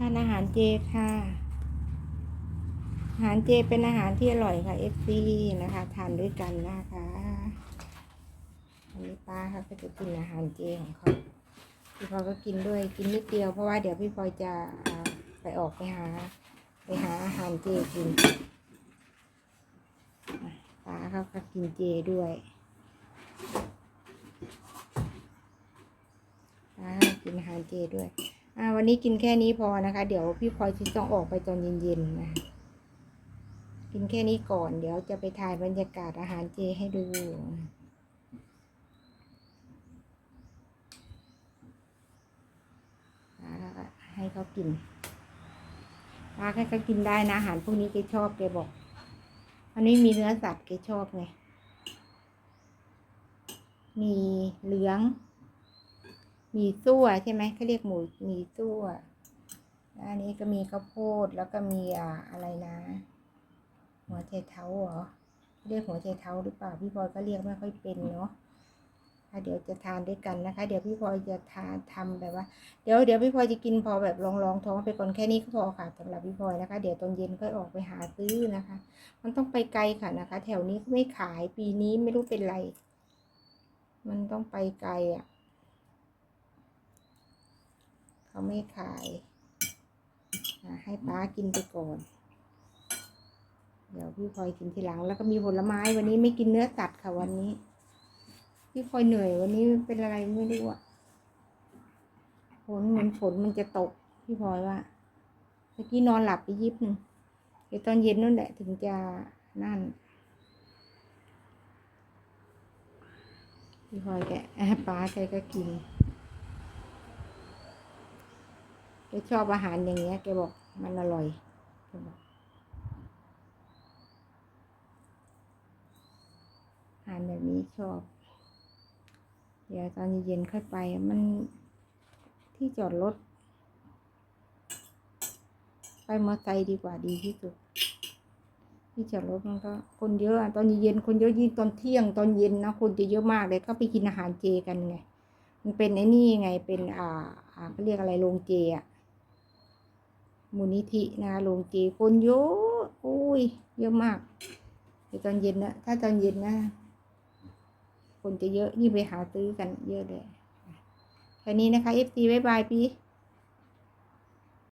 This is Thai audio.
ทานอาหารเจค่ะ อาหารเจเป็นอาหารที่อร่อยค่ะ FC นะคะ ทานด้วยกันนะคะอันนี้ป้าเขาก็จะกินอาหารเจของเขาพี่พลอยก็กินด้วยกินนิดเดียวเพราะว่าเดี๋ยวพี่พลอยจะไปออกไปหา ไปหาอาหารเจกินป้าเขาก็กินเจด้วยป้ากินอาหารเจด้วย วันนี้กินแค่นี้พอนะคะ เดี๋ยวพี่พลอยจะต้องออกไปตอนเย็นๆนะกินแค่นี้ก่อน เดี๋ยวจะไปถ่ายบรรยากาศอาหารเจให้ดูให้เขากินป้าให้เขากินได้นะอาหารพวกนี้แกชอบแกบอก อันนี้มีเนื้อสัตว์แกชอบไง มีเหลือง มีซั่วใช่ไหมเขาเรียกหมูมีซั่วอันนี้ก็มีข้าวโพดแล้วก็มีอ่าอะไรนะ หัวไชเท้าเหรอเรียกหัวไชเท้าหรือเปล่าพี่พลอยก็เรียกไม่ค่อยเป็นเนาะเดี๋ยวจะทานด้วยกันนะคะ เดี๋ยวพี่พลอยจะทานทำแบบว่า เดี๋ยวเดี๋ยวพี่พลอยจะกินพอแบบลองลองท้องไปก่อนแค่นี้ก็พอค่ะสำหรับพี่พลอยนะคะ เดี๋ยวตอนเย็นค่อยออกไปหาซื้อนะคะ มันต้องไปไกลค่ะนะคะ แถวนี้ไม่ขายปีนี้ไม่รู้เป็นไร มันต้องไปไกลอะ เขาไม่ขาย ให้ป้ากินไปก่อน เดี๋ยวพี่พลอยกินทีหลัง แล้วก็มีผลไม้วันนี้ไม่กินเนื้อสัตว์ค่ะวันนี้ พี่พลอยเหนื่อยวันนี้เป็นอะไรไม่รู้อะฝนเหมือนฝนมันจะตก พี่พลอยว่าเมื่อกี้นอนหลับไปยิบหนึ่งเดี๋ยวตอนเย็นนั่นแหละถึงจะนั่นพี่พลอยแกะอะป้าแกก็กิน แกชอบอาหารอย่างเงี้ยแกบอกมันอร่อยแกบอกอาหารแบบนี้ชอบ เดี๋ยวตอนเย็นๆค่อยไปมันที่จอดรถ ไปมอไซค์ดีกว่าดีที่สุด ที่จอดรถมันก็คนเยอะอะตอนเย็นคนเยอะยิ่งตอนเที่ยงตอนเย็นนะคนจะเยอะมากเลยก็ไปกินอาหารเจกันไง มันเป็นไอ้นี่ไงเป็นอ่าอ่าเขาเรียกอะไรโรงเจอะ มูลนิธินะโรงเจคนเยอะโอ้ยเยอะมากแต่ตอนเย็นนะถ้าตอนเย็นนะ คนจะเยอะยิ่งไปหาซื้อกันเยอะเลยแค่นี้นะคะ FC บ๊ายบายพี่